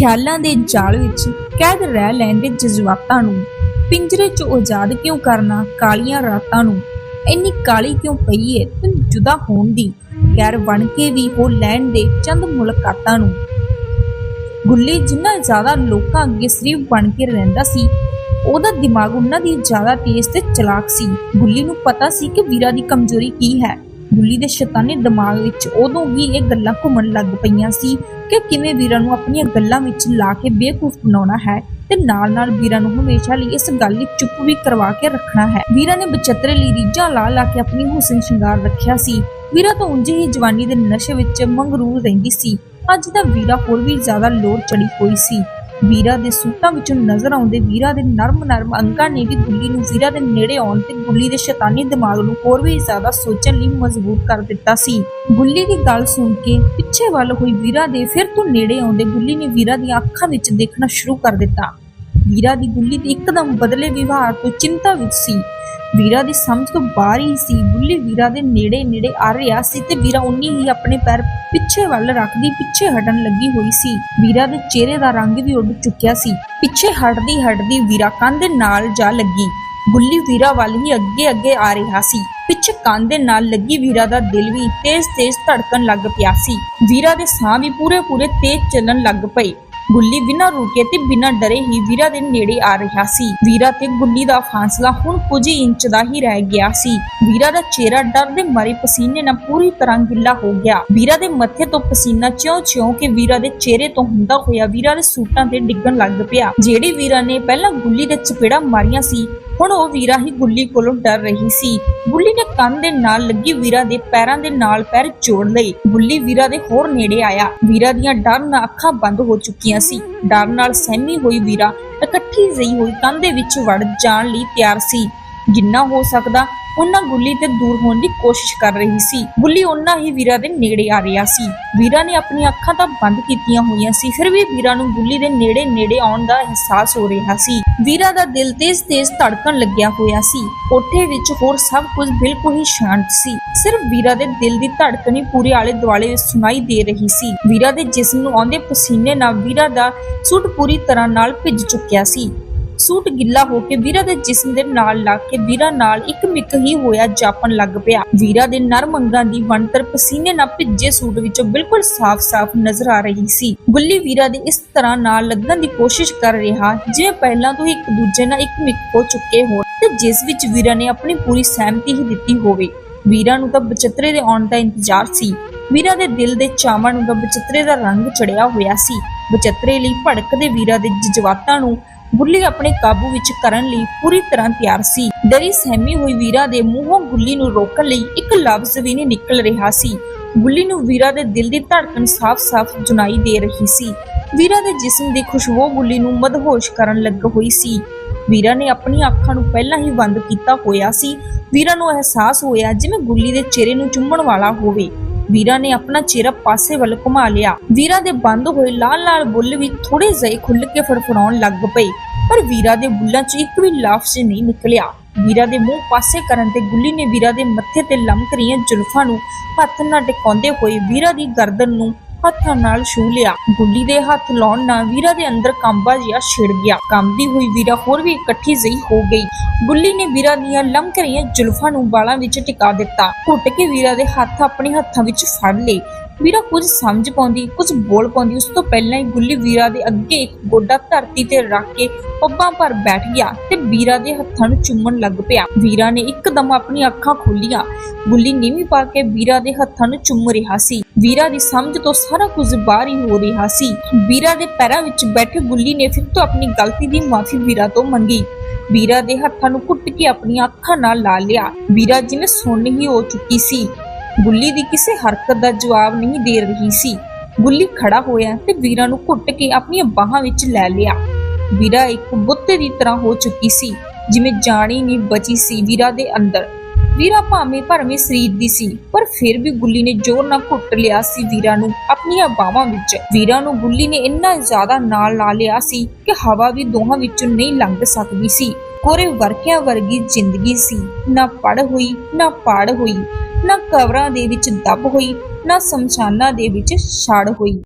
ਖਿਆਲਾਂ ਦੇ ਜਾਲ ਵਿੱਚ ਕੈਦ ਰਹਿ ਲੈਣ ਦੇ ਜਜ਼ਬਾਤਾਂ ਨੂੰ। ਪਿੰਜਰੇ 'ਚ ਆਜ਼ਾਦ ਕਿਉਂ ਕਰਨਾ, ਕਾਲੀਆਂ ਰਾਤਾਂ ਨੂੰ? ਇੰਨੀ ਕਾਲੀ ਕਿਉਂ ਪਈ ਏ? ਤੂੰ ਜੁਦਾ ਹੋਣ ਦੀ। ਗੈਰ ਬਣ ਕੇ ਵੀ ਹੋ ਲੈਣ ਦੇ ਚੰਦ ਮੁਲਾਕਾਤਾਂ ਨੂੰ। ਗੁੱਲੀ ਜਿੰਨਾ ਜ਼ਿਆਦਾ ਲੋਕਾਂ ਅੱਗੇ ਸਰੀਫ ਬਣ ਕੇ ਰਹਿੰਦਾ ਸੀ, ਉਹਦਾ ਦਿਮਾਗ ਉਹਨਾਂ ਦੀ ਜ਼ਿਆਦਾ ਤੇਜ਼ ਤੇ ਚਲਾਕ ਸੀ। ਗੁੱਲੀ ਨੂੰ ਪਤਾ ਸੀ ਕਿ ਵੀਰਾ ਦੀ ਕਮਜ਼ੋਰੀ ਕੀ ਹੈ। ਗੁੱਲੀ ਦੇ ਸ਼ੈਤਾਨੀ ਦਿਮਾਗ ਵਿੱਚ ਉਦੋਂ ਹੀ ਇਹ ਗੱਲਾਂ ਘੁੰਮਣ ਲੱਗ ਪਈਆਂ ਸੀ ਕਿ ਕਿਵੇਂ ਵੀਰਾ ਨੂੰ ਆਪਣੀਆਂ ਗੱਲਾਂ ਵਿੱਚ ਲਾ ਕੇ ਬੇਵਕੂਫ ਬਣਾਉਣਾ ਹੈ ਤੇ ਨਾਲ-ਨਾਲ ਵੀਰਾਂ ਨੂੰ ਹਮੇਸ਼ਾ ਲਈ ਇਸ ਗੱਲ ਲਈ ਚੁੱਪ ਵੀ ਕਰਵਾ ਕੇ ਰੱਖਣਾ ਹੈ। ਵੀਰਾ ਨੇ ਬਚਤਰੇ ਲਈ ਰੀਝਾਂ ਲਾ ਲਾ ਕੇ ਆਪਣੀ ਹੁਸਨ ਸ਼ਿੰਗਾਰ ਰੱਖਿਆ ਸੀ। ਵੀਰਾ ਤਾਂ ਉਂਝ ਹੀ ਜਵਾਨੀ ਦੇ ਨਸ਼ੇ ਵਿੱਚ ਮੰਗਰੂਰ ਰਹਿੰਦੀ ਸੀ। ਅੱਜ ਦਾ ਵੀਰਾ ਹੋਰ ਵੀ ਜ਼ਿਆਦਾ ਲੋੜ ਚੜੀ ਹੋਈ ਸੀ। ਵੀਰਾ ਦੇ ਸੂਟਾਂ ਵਿੱਚੋਂ ਨਜ਼ਰ ਆਉਂਦੇ ਵੀਰਾ ਦੇ ਨਰਮ-ਨਰਮ ਅੰਗਾਂ ਨੇ ਵੀ ਗੁੱਲੀ ਨੂੰ ਵੀਰਾ ਦੇ ਨੇੜੇ ਆਉਣ ਤੇ ਗੁੱਲੀ ਦੇ ਸ਼ੈਤਾਨੀ ਦਿਮਾਗ ਨੂੰ ਹੋਰ ਵੀ ਜ਼ਿਆਦਾ ਸੋਚਣ ਲਈ ਮਜਬੂਰ ਕਰ ਦਿੱਤਾ ਸੀ। ਗੁੱਲੀ ਦੀ ਗੱਲ ਸੁਣ ਕੇ ਪਿੱਛੇ ਵੱਲ ਹੋਈ ਵੀਰਾ ਦੇ ਫਿਰ ਤੋਂ ਨੇੜੇ ਆਉਂਦੇ ਗੁੱਲੀ ਨੇ ਵੀਰਾ ਦੀਆਂ ਅੱਖਾਂ ਵਿੱਚ ਦੇਖਣਾ ਸ਼ੁਰੂ ਕਰ ਦਿੱਤਾ। ਵੀਰਾ ਦੀ ਗੁੱਲੀ ਦੇ ਇੱਕਦਮ ਬਦਲੇ ਵਿਵਹਾਰ ਤੋਂ ਚਿੰਤਾ ਵਿੱਚ ਸੀ। ਵੀਰਾ ਦੀ ਸਮਝ ਤੋਂ ਬਾਹਰ ਹੀ ਸੀ। ਗੁੱਲੀ ਵੀਰਾ ਦੇ ਨੇੜੇ ਨੇੜੇ ਆ ਰਿਹਾ ਸੀ ਤੇ ਵੀਰਾ ਉਨੀ ਹੀ ਆਪਣੇ ਪੈਰ ਪਿੱਛੇ ਵੱਲ ਰੱਖਦੀ ਪਿੱਛੇ ਹਟਣ ਲੱਗੀ ਹੋਈ ਸੀ। ਵੀਰਾ ਦੇ ਚਿਹਰੇ ਦਾ ਰੰਗ ਵੀ ਉੱਡ ਚੁੱਕਿਆ ਸੀ। ਪਿੱਛੇ ਹਟਦੀ ਹਟਦੀ ਵੀਰਾ ਕੰਧ ਨਾਲ ਜਾ ਲੱਗੀ। ਗੁੱਲੀ ਵੀਰਾ ਵੱਲ ਹੀ ਅੱਗੇ ਅੱਗੇ ਆ ਰਿਹਾ ਸੀ। ਪਿੱਛੇ ਕੰਨ ਦੇ ਨਾਲ ਲੱਗੀ ਵੀਰਾ ਦਾ ਦਿਲ ਵੀ ਤੇਜ਼-ਤੇਜ਼ ਧੜਕਣ ਲੱਗ ਪਿਆ ਸੀ। ਵੀਰਾ ਦੇ ਸਾਹ ਵੀ ਪੂਰੇ-ਪੂਰੇ ਤੇਜ਼ ਚੱਲਣ ਲੱਗ ਪਏ। ਗੁੱਲੀ ਬਿਨਾਂ ਰੁਕੇ ਤੇ ਬਿਨਾਂ ਡਰੇ ਹੀ ਵੀਰਾ ਦੇ ਨੇੜੇ ਆ ਰਿਹਾ ਸੀ। ਵੀਰਾ ਤੇ ਗੁੱਲੀ ਦਾ ਫਾਸਲਾ ਹੁਣ ਕੁਝ ਇੰਚ ਦਾ ਹੀ ਰਹਿ ਗਿਆ ਸੀ। ਵੀਰਾ ਦਾ ਚਿਹਰਾ ਡਰ ਦੇ ਮਾਰੇ ਪਸੀਨੇ ਨਾਲ ਪੂਰੀ ਤਰ੍ਹਾਂ ਗਿੱਲਾ ਹੋ ਗਿਆ। ਵੀਰਾ ਦੇ ਮੱਥੇ ਤੋਂ ਪਸੀਨਾ ਚਿਉਂ-ਚਿਉਂ ਕੇ ਵੀਰਾ ਦੇ ਚਿਹਰੇ ਤੋਂ ਹੁੰਦਾ ਹੋਇਆ ਵੀਰਾ ਦੇ ਸੂਟਾਂ ਤੇ ਡਿੱਗਣ ਲੱਗ ਪਿਆ। ਜਿਹੜੀ ਵੀਰਾ ਨੇ ਪਹਿਲਾਂ ਗੁੱਲੀ ਦੇ ਚਪੇੜਾ ਮਾਰੀਆਂ ਸੀ ਹੁਣ ਉਹ ਵੀਰਾ ਹੀ ਗੁੱਲੀ ਕੋਲੋਂ ਡਰ ਰਹੀ ਸੀ। ਗੁੱਲੀ ਨੇ ਕੰਨ ਦੇ ਨਾਲ ਲੱਗੀ ਵੀਰਾ ਦੇ ਪੈਰਾਂ ਦੇ ਨਾਲ ਪੈਰ ਜੋੜ ਲਏ। ਗੁੱਲੀ ਵੀਰਾ ਦੇ ਹੋਰ ਨੇੜੇ ਆਇਆ। ਵੀਰਾ ਦੀਆਂ ਡਰ ਨਾਲ ਅੱਖਾਂ ਬੰਦ ਹੋ ਚੁੱਕੀਆਂ ਸੀ। ਡਰ ਨਾਲ ਸਹਿਮੀ ਹੋਈ ਵੀਰਾ, ਇਕੱਠੀ ਜਿਹੀ ਹੋਈ ਕੰਨ ਦੇ ਵਿੱਚ ਵੜ ਜਾਣ ਲਈ ਤਿਆਰ ਸੀ। ਜਿੰਨਾ ਹੋ ਸਕਦਾ ਉਹਨਾਂ ਗੁੱਲੀ ਤੇ ਦੂਰ ਹੋਣ ਦੀ ਕੋਸ਼ਿਸ਼ ਕਰ ਰਹੀ ਸੀ। ਗੁੱਲੀ ਉਹਨਾਂ ਹੀ ਵੀਰਾ ਦੇ ਨੇੜੇ ਆ ਰਿਹਾ ਸੀ। ਵੀਰਾ ਨੇ ਆਪਣੀਆਂ ਅੱਖਾਂ ਤਾਂ ਬੰਦ ਕੀਤੀਆਂ ਹੋਈਆਂ ਸੀ, ਫਿਰ ਵੀ ਵੀਰਾ ਨੂੰ ਗੁੱਲੀ ਦੇ ਨੇੜੇ ਨੇੜੇ ਆਉਣ ਦਾ ਅਹਿਸਾਸ ਹੋ ਰਿਹਾ ਸੀ। ਵੀਰਾ ਦਾ ਦਿਲ ਤੇਜ਼-ਤੇਜ਼ ਧੜਕਣ ਲੱਗਿਆ ਹੋਇਆ ਸੀ। ਕੋਠੇ ਵਿੱਚ ਹੋਰ ਸਭ ਕੁਝ ਬਿਲਕੁਲ ਹੀ ਸ਼ਾਂਤ ਸੀ। ਸਿਰਫ ਵੀਰਾ ਦੇ ਦਿਲ ਦੀ ਧੜਕਣ ਹੀ ਪੂਰੇ ਆਲੇ ਦੁਆਲੇ ਸੁਣਾਈ ਦੇ ਰਹੀ ਸੀ। ਵੀਰਾ ਦੇ ਜਿਸਮ ਨੂੰ ਆਉਂਦੇ ਪਸੀਨੇ ਨਾਲ ਵੀਰਾ ਦਾ ਸੂਟ ਪੂਰੀ ਤਰ੍ਹਾਂ ਨਾਲ ਭਿੱਜ ਚੁੱਕਿਆ ਸੀ। ਸੂਟ ਗਿੱਲਾ ਹੋ ਕੇ ਵੀਰਾ ਦੇ ਜਿਸਮ ਦੇ ਨਾਲ ਲੱਗ ਕੇ ਵੀਰਾ ਨਾਲ ਇੱਕ ਮਿੱਕ ਹੀ ਹੋਇਆ ਜਾਪਣ ਲੱਗ ਪਿਆ। ਵੀਰਾ ਦੇ ਨਰਮ ਅੰਗਾਂ ਦੀ ਬਣਤਰ ਪਸੀਨੇ ਨਾਲ ਭਿੱਜੇ ਸੂਟ ਵਿੱਚੋਂ ਬਿਲਕੁਲ ਸਾਫ਼-ਸਾਫ਼ ਨਜ਼ਰ ਆ ਰਹੀ ਸੀ। ਗੁੱਲੀ ਵੀਰਾ ਦੇ ਇਸ ਤਰ੍ਹਾਂ ਨਾਲ ਲੱਗਣ ਦੀ ਕੋਸ਼ਿਸ਼ ਕਰ ਰਿਹਾ ਜਿਵੇਂ ਪਹਿਲਾਂ ਤੋਂ ਹੀ ਇੱਕ ਦੂਜੇ ਨਾਲ ਇੱਕ ਮਿੱਕ ਹੋ ਚੁੱਕੇ ਹੋਣ, ਤੇ ਜਿਸ ਵਿੱਚ ਵੀਰਾ ਨੇ ਆਪਣੀ ਪੂਰੀ ਸਹਿਮਤੀ ਹੀ ਦਿੱਤੀ ਹੋਵੇ। ਵੀਰਾ ਨੂੰ ਤਾਂ ਬਚਤਰੇ ਦੇ ਆਉਣ ਦਾ ਇੰਤਜ਼ਾਰ ਸੀ। ਵੀਰਾ ਦੇ ਦਿਲ ਦੇ ਚਾਵਾਂ ਨੂੰ ਤਾਂ ਬਚਤਰੇ ਦਾ ਰੰਗ ਚੜਿਆ ਹੋਇਆ ਸੀ। ਬਚਤਰੇ ਲਈ ਭੜਕਦੇ ਵੀਰਾ ਦੇ ਜਜ਼ਬਾਤਾਂ ਨੂੰ ਗੁੱਲੀ ਆਪਣੇ ਕਾਬੂ ਵਿੱਚ ਕਰਨ ਲਈ ਪੂਰੀ ਤਰ੍ਹਾਂ ਤਿਆਰ ਸੀ। ਡਰੀ ਸਹਿਮੀ ਹੋਈ ਵੀਰਾ ਦੇ ਮੂੰਹੋਂ ਗੁੱਲੀ ਨੂੰ ਰੋਕਣ ਲਈ ਇੱਕ ਲਫ਼ਜ਼ ਵੀ ਨਹੀਂ ਨਿਕਲ ਰਿਹਾ ਸੀ। ਗੁੱਲੀ ਨੂੰ ਵੀਰਾ ਦੇ ਦਿਲ ਦੀ ਧੜਕਣ ਸਾਫ਼-ਸਾਫ਼ ਜੁਨਾਈ ਦੇ ਰਹੀ ਸੀ। ਵੀਰਾ ਦੇ ਜਿਸਮ ਦੀ ਖੁਸ਼ਬੂ ਗੁੱਲੀ ਨੂੰ ਮਦਹੋਸ਼ ਕਰਨ ਲੱਗ ਹੋਈ ਸੀ। ਵੀਰਾ ਨੇ ਆਪਣੀ ਅੱਖਾਂ ਨੂੰ ਪਹਿਲਾਂ ਹੀ ਬੰਦ ਕੀਤਾ ਹੋਇਆ ਸੀ। ਵੀਰਾ ਨੂੰ ਅਹਿਸਾਸ ਹੋਇਆ ਜਿਵੇਂ ਗੁੱਲੀ ਦੇ ਚਿਹਰੇ ਨੂੰ ਚੁੰਮਣ ਵਾਲਾ ਹੋਵੇ। ਵੀਰਾ ਨੇ ਆਪਣਾ ਚਿਹਰਾ ਪਾਸੇ ਵੱਲ ਘੁਮਾ ਲਿਆ। ਵੀਰਾ ਦੇ ਬੰਦ ਹੋਏ ਲਾਲ-ਲਾਲ ਬੁੱਲ ਵੀ ਥੋੜੇ ਜਿਹੇ ਖੁੱਲ ਕੇ ਫੜਫੜਾਉਣ ਲੱਗ ਪਏ, ਪਰ ਵੀਰਾ ਦੇ ਬੁੱਲਾਂ 'ਚ ਇੱਕ ਵੀ ਲਫ਼ਜ਼ ਨਹੀਂ ਨਿਕਲਿਆ। ਵੀਰਾ ਦੇ ਮੂੰਹ ਪਾਸੇ ਕਰਨ ਤੇ ਗੁੱਲੀ ਨੇ ਵੀਰਾ ਦੇ ਮੱਥੇ ਤੇ ਲਮਕ ਰਹੀਆਂ ਜ਼ੁਲਫਾਂ ਨੂੰ ਹੱਥ ਨਾਲ ਟਿਕਾਉਂਦੇ ਹੋਏ ਵੀਰਾ ਦੀ ਗਰਦਨ ਨੂੰ ਹੱਥਾਂ ਨਾਲ ਛੂ ਲਿਆ। ਗੁੱਲੀ ਦੇ ਹੱਥ ਲਾਉਣ ਨਾਲ ਵੀਰਾ ਦੇ ਅੰਦਰ ਕੰਬਾ ਜਿਹਾ ਛਿੜ ਗਿਆ। ਕੰਬਦੀ ਹੋਈ ਵੀਰਾ ਹੋਰ ਵੀ ਇਕੱਠੀ ਜਿਹੀ ਹੋ ਗਈ। ਗੁੱਲੀ ਨੇ ਵੀਰਾ ਦੀਆਂ ਲਮਕ ਰਹੀਆਂ ਜ਼ੁਲਫਾਂ ਨੂੰ ਬਾਲਾਂ ਵਿੱਚ ਟਿਕਾ ਦਿੱਤਾ। ਘੁੱਟ ਕੇ ਵੀਰਾ ਦੇ ਹੱਥ ਆਪਣੇ ਹੱਥਾਂ ਵਿੱਚ ਫੜ ਲਏ। ਵੀਰਾ, ਕੁਝ ਸਮਝ ਪਾਉਂਦੀ, ਕੁਝ ਬੋਲ ਪਾਉਂਦੀ, ਉਸ ਤੋਂ ਪਹਿਲਾਂ ਹੀ ਗੁੱਲੀ ਵੀਰਾ ਦੇ ਅੱਗੇ ਇੱਕ ਗੋਡਾ ਧਰਤੀ ਤੇ ਰੱਖ ਕੇ ਪੱਬਾਂ ਪਰ ਬੈਠ ਗਿਆ ਤੇ ਵੀਰਾ ਦੇ ਹੱਥਾਂ ਨੂੰ ਚੁੰਮਣ ਲੱਗ ਪਿਆ। ਵੀਰਾ ਨੇ ਇੱਕਦਮ ਆਪਣੀਆਂ ਅੱਖਾਂ ਖੋਲੀਆਂ। ਗੁੱਲੀ ਨੀਵੀਂ ਪਾ ਕੇ ਵੀਰਾ ਦੇ ਹੱਥਾਂ ਨੂੰ ਚੁੰਮ ਰਿਹਾ ਸੀ। ਵੀਰਾ ਦੀ ਸਮਝ ਤੋਂ ਸਾਰਾ ਕੁਝ ਬਾਹਰ ਹੀ ਹੋ ਰਿਹਾ ਸੀ। ਵੀਰਾ ਦੇ ਪੈਰਾਂ ਵਿੱਚ ਬੈਠੇ ਗੁੱਲੀ ਨੇ ਫਿਰ ਤੋਂ ਆਪਣੀ ਗਲਤੀ ਦੀ ਮਾਫੀ ਵੀਰਾ ਤੋਂ ਮੰਗੀ। ਵੀਰਾ ਦੇ ਹੱਥਾਂ ਨੂੰ ਕੁੱਟ ਕੇ ਆਪਣੀਆਂ ਅੱਖਾਂ ਨਾਲ ਲਾ ਲਿਆ। ਵੀਰਾ ਜਿਵੇਂ ਸੁੰਨ ਹੀ ਹੋ ਚੁੱਕੀ ਸੀ। ਗੁੱਲੀ ਦੀ ਕਿਸੇ ਹਰਕਤ ਦਾ ਜਵਾਬ ਨਹੀਂ ਦੇ ਰਹੀ ਸੀ। ਗੁੱਲੀ ਖੜਾ ਹੋਇਆ ਤੇ ਵੀਰਾ ਨੂੰ ਘੁੱਟ ਕੇ ਆਪਣੀਆਂ ਬਾਹਾਂ ਵਿੱਚ ਲੈ ਲਿਆ। ਵੀਰਾ ਇੱਕ ਬੁੱਤੇ ਦੀ ਤਰ੍ਹਾਂ ਹੋ ਚੁੱਕੀ ਸੀ, ਜਿਵੇਂ ਜਾਣੀ ਨਹੀਂ ਬਚੀ ਸੀ ਵੀਰਾ ਦੇ ਅੰਦਰ। ਵੀਰਾ ਭਾਵੇਂ ਭਰਵੇਂ ਸਰੀਰ ਦੀ ਸੀ, ਪਰ ਫਿਰ ਵੀ ਗੁੱਲੀ ਨੇ ਜ਼ੋਰ ਨਾਲ ਘੁੱਟ ਲਿਆ ਸੀ ਵੀਰਾ ਨੂੰ ਆਪਣੀਆਂ ਬਾਹਾਂ ਵਿੱਚ। ਵੀਰਾ ਨੂੰ ਗੁੱਲੀ ਨੇ ਇੰਨਾ ਜ਼ਿਆਦਾ ਨਾਲ ਲਾ ਲਿਆ ਸੀ ਕਿ ਹਵਾ ਵੀ ਦੋਹਾਂ ਵਿੱਚੋਂ ਨਹੀਂ ਲੰਘ ਸਕਦੀ ਸੀ। ਕੋਰੇ ਵਰਕਿਆਂ ਵਰਗੀ ਜ਼ਿੰਦਗੀ ਸੀ। ਨਾ ਪੜ ਹੋਈ, ਨਾ ਪਾੜ ਹੋਈ। ਨਾ ਕਵਰਾਂ ਦੇ ਵਿੱਚ ਦੱਬ ਹੋਈ ਨਾ ਸਮਸ਼ਾਨਾਂ ਦੇ ਵਿੱਚ ਛੜ ਹੋਈ।